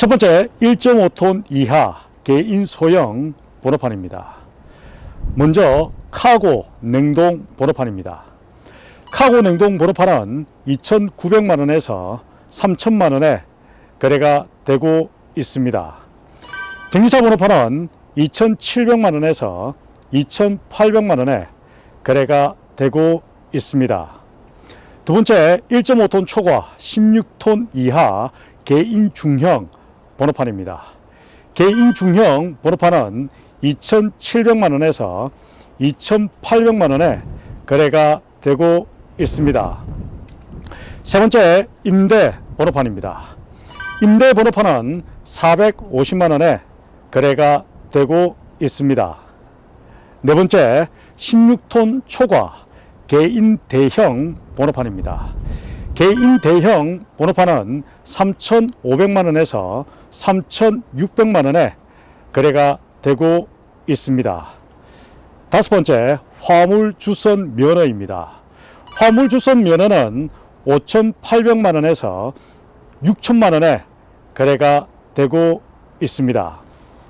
첫 번째 1.5톤 이하 개인 소형 번호판입니다. 먼저 카고 냉동 번호판입니다. 카고 냉동 번호판은 2,900만 원에서 3천만 원에 거래가 되고 있습니다. 전기차 번호판은 2,700만 원에서 2,800만 원에 거래가 되고 있습니다. 두 번째 1.5톤 초과 16톤 이하 개인 중형 번호판입니다. 개인 중형 번호판은 2,700만 원에서 2,800만 원에 거래가 되고 있습니다. 세 번째 임대 번호판입니다. 임대 번호판은 450만 원에 거래가 되고 있습니다. 네 번째 16톤 초과 개인 대형 번호판입니다. 개인 대형 번호판은 3,500만 원에서 3,600만 원에 거래가 되고 있습니다. 다섯 번째 화물 주선 면허입니다. 화물 주선 면허는 5,800만 원에서 6천만 원에 거래가 되고 있습니다.